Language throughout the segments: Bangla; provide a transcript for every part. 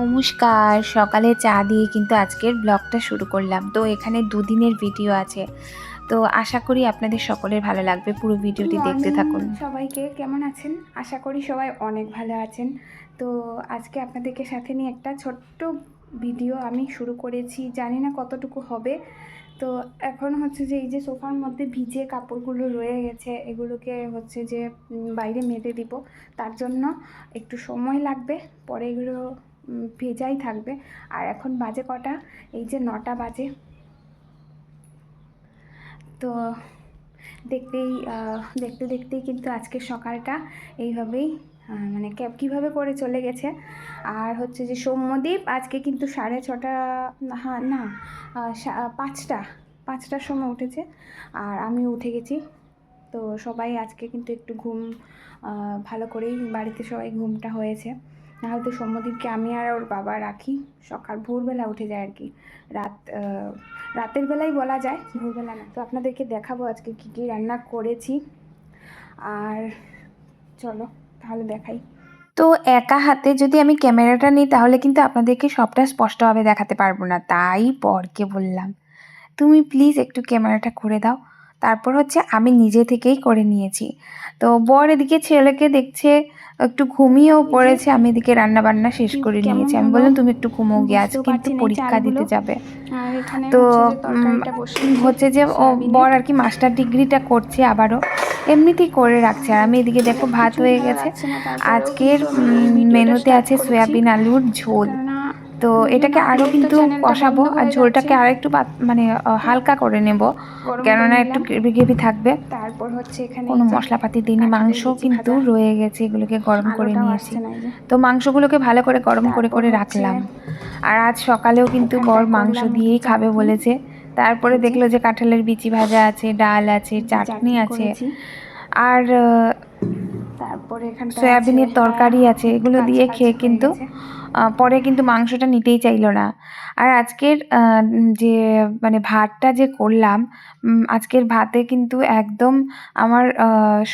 নমস্কার সকালে চা দিয়ে কিন্তু আজকের ব্লগটা শুরু করলাম। তো এখানে দুদিনের ভিডিও আছে। তো আশা করি আপনাদের সকলের ভালো লাগবে পুরো ভিডিওটি দেখতে থাকুন। সবাইকে কেমন আছেন? আশা করি সবাই অনেক ভালো আছেন। তো আজকে আপনাদেরকে সাথে নিয়ে একটা ছোট্ট ভিডিও আমি শুরু করেছি। জানি না কতটুকু হবে। তো এখন হচ্ছে যে এই যে সোফার মধ্যে ভিজে কাপড়গুলো রয়ে গেছে এগুলোকে হচ্ছে যে বাইরে মেলে দিব। তার জন্য একটু সময় লাগবে। পরে এগুলো ভেজাই থাকবে। আর এখন বাজে কটা? এই যে নটা বাজে। তো দেখতেই দেখতে দেখতেই কিন্তু আজকে সকালটা এইভাবেই মানে ক্যাব কীভাবে করে চলে গেছে। আর হচ্ছে যে সৌম্যদ্বীপ আজকে কিন্তু সাড়ে ছটা হ্যাঁ না পাঁচটা, পাঁচটার সময় উঠেছে। আর আমি উঠে গেছি। তো সবাই আজকে কিন্তু একটু ঘুম ভালো করেই বাড়িতে সবাই ঘুমটা হয়েছে। নাহলে তো সৌম্যদীপকে আমি আর ওর বাবা রাখি। সকাল ভোরবেলা উঠে যায় আর কি রাত রাতের বেলাই বলা যায়, ভোরবেলা না। তো আপনাদেরকে দেখাবো আজকে কী কী রান্না করেছি। আর চলো, তাহলে দেখাই। তো একা হাতে যদি আমি ক্যামেরাটা নিই, তাহলে কিন্তু আপনাদেরকে সবটা স্পষ্টভাবে দেখাতে পারব না। তাই পরকে বললাম, তুমি প্লিজ একটু ক্যামেরাটা করে দাও। তারপর হচ্ছে আমি নিজে থেকেই করে নিয়েছি। তো বর এদিকে ছেলেকে দেখছে একটু ঘুমিয়েও পড়েছে আমি এদিকে রান্না বান্না শেষ করে নিয়েছি। আমি বললাম তুমি একটু ঘুমো গিয়ে আজ কিন্তু পরীক্ষা দিতে যাবে। তো হচ্ছে যে ও বর আর কি মাস্টার ডিগ্রিটা করছে আবারও। এমনিতেই করে রাখছে। আর আমি এদিকে দেখো ভাত হয়ে গেছে। আজকের মেনুতে আছে। সয়াবিন আলুর ঝোল। তো এটাকে আরও কিন্তু কষাবো আর ঝোলটাকে। আর একটু মানে হালকা করে নেব। কেননা একটু। গ্রেভি গ্রেভি থাকবে। তারপর হচ্ছে এখানে কোনো মশলাপাতি দিইনি মাংস কিন্তু রয়ে গেছে এগুলোকে গরম করে নিয়েছি। তো মাংসগুলোকে ভালো করে গরম করে করে রাখলাম। আর আজ সকালেও কিন্তু বর মাংস দিয়েই খাবে বলেছে। তারপরে দেখল যে কাঁঠালের বিচি ভাজা আছে ডাল আছে চাটনি আছে। আর তারপরে এখানটা সয়াবিনের তরকারি হ্যাঁ, আছে এগুলো দিয়ে খেয়ে কিন্তু পরে কিন্তু মাংসটা নিতেই চাইলো না। আর আজকের যে মানে ভাতটা যে করলাম আজকের ভাতে কিন্তু একদম আমার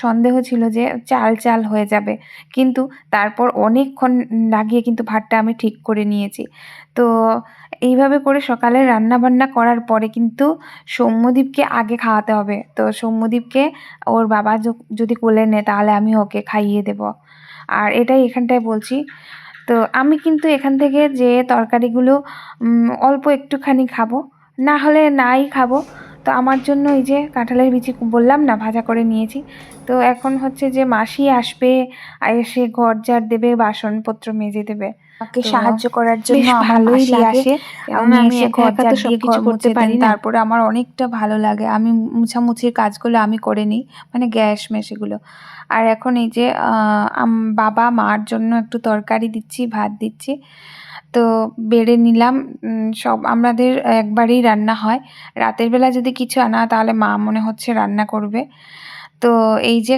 সন্দেহ ছিল যে চাল চাল হয়ে যাবে। কিন্তু তারপর অনেকক্ষণ লাগিয়ে কিন্তু ভাতটা আমি ঠিক করে নিয়েছি। তো এইভাবে করে সকালে রান্না বান্না করার পরে কিন্তু সৌম্যদীপকে আগে খাওয়াতে হবে। তো সৌম্যদীপকে ওর বাবা যদি কোলে নেয় তাহলে আমি ওকে খাইয়ে দেব। আর এটাই এখানটায় বলছি তো আমি কিন্তু এখান থেকে যে তরকারিগুলো অল্প একটুখানি খাব, না হলে নাই খাব। তো আমার জন্য এই যে কাঁঠালের বিচি বললাম না, ভাজা করে নিয়েছি। তো এখন হচ্ছে যে মাসি আসবে এসে ঘর ঝাড় দেবে বাসনপত্র মেজে দেবে। আমাকে সাহায্য করার জন্য ভালোই লাগে। আমি আমি একা একা তো সবকিছু করতে পারি তারপরে আমার অনেকটা ভালো লাগে। আমি মুছামুছির কাজগুলো আমি করে নিই মানে গ্যাস মেশেগুলো আর এখন এই যে আহ, বাবা মার জন্য একটু তরকারি দিচ্ছি ভাত দিচ্ছি। তো বেড়ে নিলাম। সব আমাদের একবারই রান্না হয়। রাতের বেলা যদি কিছু আনা তাহলে মা মনে হচ্ছে রান্না করবে। তো এই যে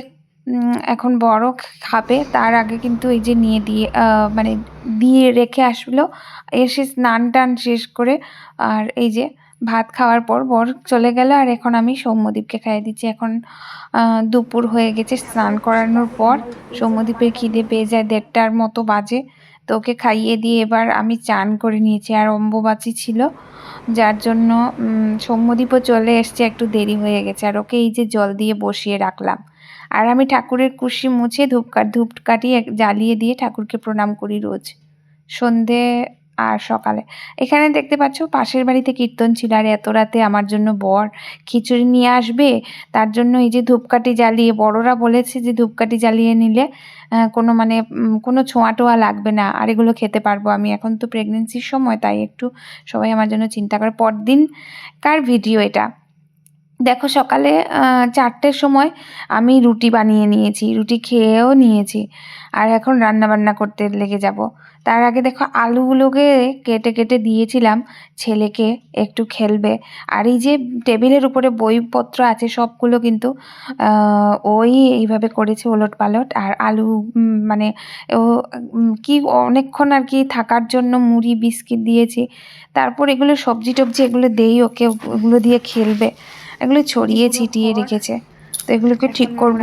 এখন বড় খাবে, তার আগে কিন্তু এই যে নিয়ে দিয়ে মানে দিয়ে রেখে আসলো, এসে স্নান টান শেষ করে, আর এই যে ভাত খাওয়ার পর বর চলে গেল, আর এখন আমি সৌম্যদীপকে খাইয়ে দিচ্ছি। এখন দুপুর হয়ে গেছে স্নান করানোর পর, সৌম্যদীপের খিদে পেয়ে যায় দেড়টার মতো বাজে। তো ওকে খাইয়ে দিয়ে এবার আমি চান করে নিয়েছি। আর অম্বুবাচী ছিল, যার জন্য সৌম্যদ্বীপও চলে এসছে, একটু দেরি হয়ে গেছে। আর ওকে এই যে জল দিয়ে বসিয়ে রাখলাম। আর আমি ঠাকুরের কুশি মুছে ধূপকাঠ ধূপকাঠি জ্বালিয়ে দিয়ে ঠাকুরকে প্রণাম করি রোজ। সন্ধে আর সকালে। এখানে দেখতে পাচ্ছ, পাশের বাড়িতে কীর্তন ছিল আর এত রাতে আমার জন্য বর খিচুড়ি নিয়ে আসবে। তার জন্য এই যে ধূপকাঠি জ্বালিয়ে, বড়রা বলেছে যে ধূপকাঠি জ্বালিয়ে নিলে কোনো মানে কোনো ছোঁয়া টোয়া লাগবে না। আর এগুলো খেতে পারব। আমি এখন তো প্রেগনেন্সির সময়, তাই একটু সবাই আমার জন্য চিন্তা করে। পরদিন কার ভিডিও এটা। দেখো সকালে চারটের সময় আমি রুটি বানিয়ে নিয়েছি, রুটি খেয়েও নিয়েছি। আর এখন রান্না বান্না করতে লেগে যাব। তার আগে দেখো আলুগুলোকে কেটে কেটে দিয়েছিলাম, ছেলেকে একটু খেলবে। আর এই যে টেবিলের উপরে বইপত্র আছে সবগুলো কিন্তু ওই এইভাবে করেছে ওলট পালট। আর আলু মানে ও কি অনেকক্ষণ আর কি থাকার জন্য মুড়ি, বিস্কিট দিয়েছি। তারপর এগুলো সবজি টবজি এগুলো দেই, ওকে ওগুলো দিয়ে খেলবে। এগুলো ছড়িয়ে ছিটিয়ে রেখেছে। তো এগুলোকে ঠিক করব,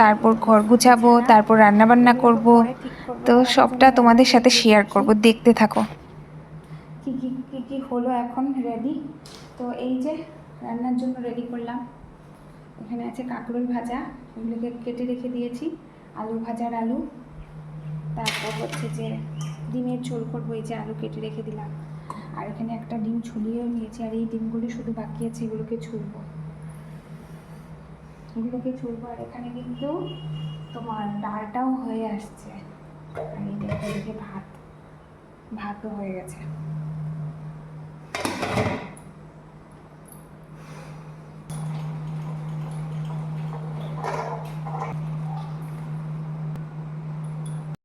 তারপর ঘর গুছাবো, তারপর রান্না বান্না করব। তো সবটা তোমাদের সাথে শেয়ার। করব, দেখতে থাকো। কি কি কি কি হলো এখন রেডি তো এই যে রান্নার জন্য রেডি করলাম। এখানে আছে কাঁকরোল ভাজা, এগুলোকে কেটে রেখে দিয়েছি, আলু ভাজার আলু। তারপর হচ্ছে যে ডিমের ঝোল করব, এই যে আলু কেটে রেখে দিলাম। আর এখানে একটা ডিম ছুলিয়েও নিয়েছি, আর এই ডিমগুলো শুধু বাকি আছে, এগুলোকে ছুলবো। এগুলোকে ছুলবো, আর এখানে কিন্তু তোমার ডালটাও হয়ে আসছে। আর এই দেখো, এদিকে ভাত ভাতও হয়ে গেছে।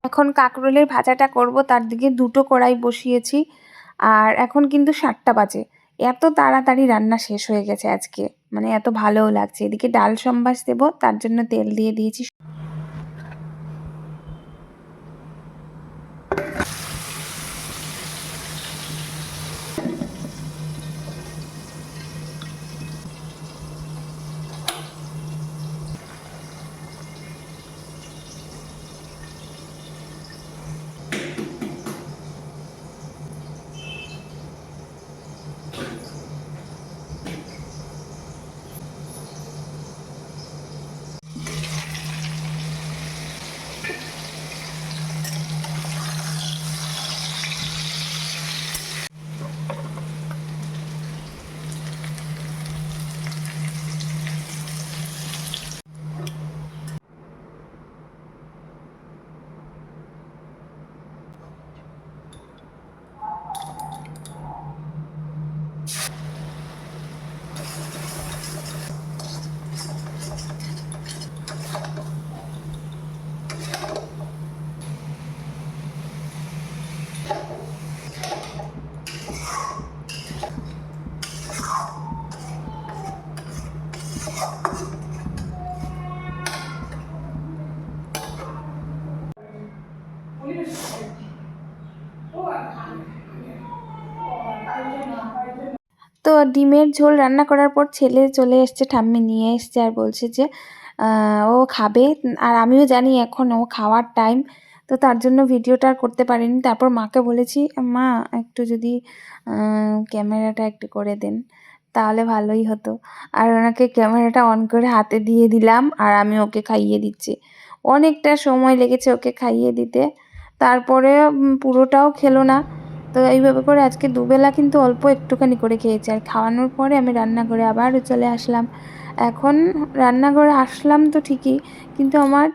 এখন কাঁকরোলের ভাজাটা করব, তার দিকে দুটো কড়াই বসিয়েছি। আর এখন কিন্তু সাতটা বাজে। এত তাড়াতাড়ি রান্না শেষ হয়ে গেছে আজকে। মানে এত ভালোও লাগছে। এদিকে ডাল সম্বাস দেবো, তার জন্য তেল দিয়ে দিয়েছি তো ডিমের ঝোল রান্না করার পর ছেলে চলে এসছে, ঠাম্মি নিয়ে এসছে আর বলছে যে ও খাবে। আর আমিও জানি এখন ও খাওয়ার টাইম তো তার জন্য ভিডিওটা আর করতে পারিনি। তারপর মাকে বলেছি, মা, একটু যদি ক্যামেরাটা একটু করে দেন, তাহলে ভালোই হতো। আর ওনাকে ক্যামেরাটা অন করে হাতে দিয়ে দিলাম আর আমি ওকে খাইয়ে দিচ্ছি। অনেকটা সময় লেগেছে ওকে খাইয়ে দিতে। তারপরে পুরোটাও খেলো না। তো এইভাবে করে আজকে দুবেলা কিন্তু অল্প একটুখানি করে খেয়েছি। আর খাওয়ানোর পরে আমি রান্নাঘরে আবার চলে আসলাম। এখন রান্নাঘরে আসলাম তো ঠিকই, কিন্তু আমার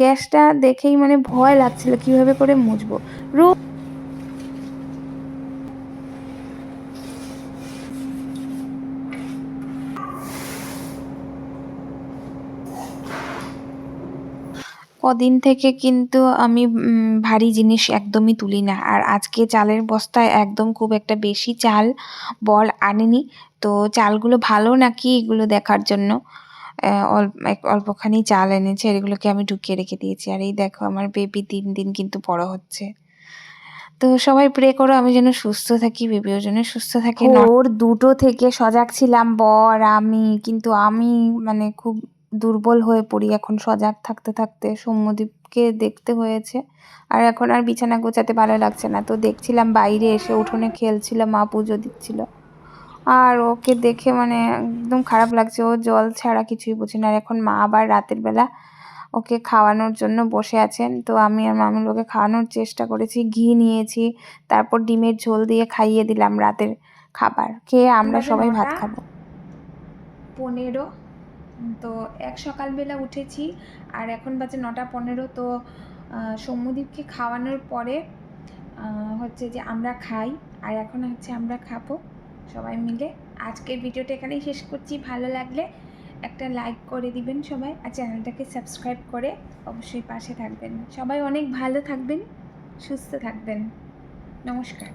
গ্যাসটা দেখেই মানে ভয় লাগছিল কীভাবে করে মুছবো। রোজ কদিন থেকে কিন্তু আমি ভারী জিনিস একদমই তুলি না। আর আজকে চালের বস্তায় একদম খুব একটা বেশি চাল বল আনেনি। তো চালগুলো ভালো নাকি এগুলো দেখার জন্য? অল্পখানি চাল এনেছে এগুলোকে আমি ঢুকিয়ে রেখে দিয়েছি। আর এই দেখো আমার বেবি দিন দিন কিন্তু বড় হচ্ছে। তো সবাই প্রে করো আমি যেন সুস্থ থাকি বেবিও যেন সুস্থ থাকে। ওর দুটো থেকে সজাগ ছিলাম বর আমি কিন্তু আমি মানে খুব দুর্বল হয়ে পড়ি। এখন সজাগ থাকতে থাকতে সৌম্যদীপকে দেখতে হয়েছে। আর এখন আর বিছানা গোছাতে ভালো লাগছে না। তো দেখছিলাম বাইরে এসে উঠোনে খেলছিল মা পুজো দিচ্ছিল। আর ওকে দেখে মানে একদম খারাপ লাগছে। ও জল ছাড়া কিছুই বোঝে না। আর এখন মা আবার রাতের বেলা ওকে খাওয়ানোর জন্য বসে আছেন। তো আমি আর মামুল ওকে খাওয়ানোর চেষ্টা করেছি। ঘি নিয়েছি তারপর ডিমের ঝোল দিয়ে খাইয়ে দিলাম রাতের খাবার। খেয়ে আমরা সবাই ভাত। খাব। পনেরো তো এক সকালবেলা উঠেছি আর এখন বাজে নটা পনেরো, তো সৌম্যদীপকে খাওয়ানোর পরে হচ্ছে যে আমরা খাই আর এখন হচ্ছে আমরা খাব সবাই মিলে। আজকের ভিডিওটা এখানেই শেষ করছি। ভালো লাগলে একটা লাইক করে দিবেন সবাই আর চ্যানেলটাকে সাবস্ক্রাইব করে অবশ্যই পাশে থাকবেন। সবাই অনেক ভালো থাকবেন, সুস্থ থাকবেন। নমস্কার।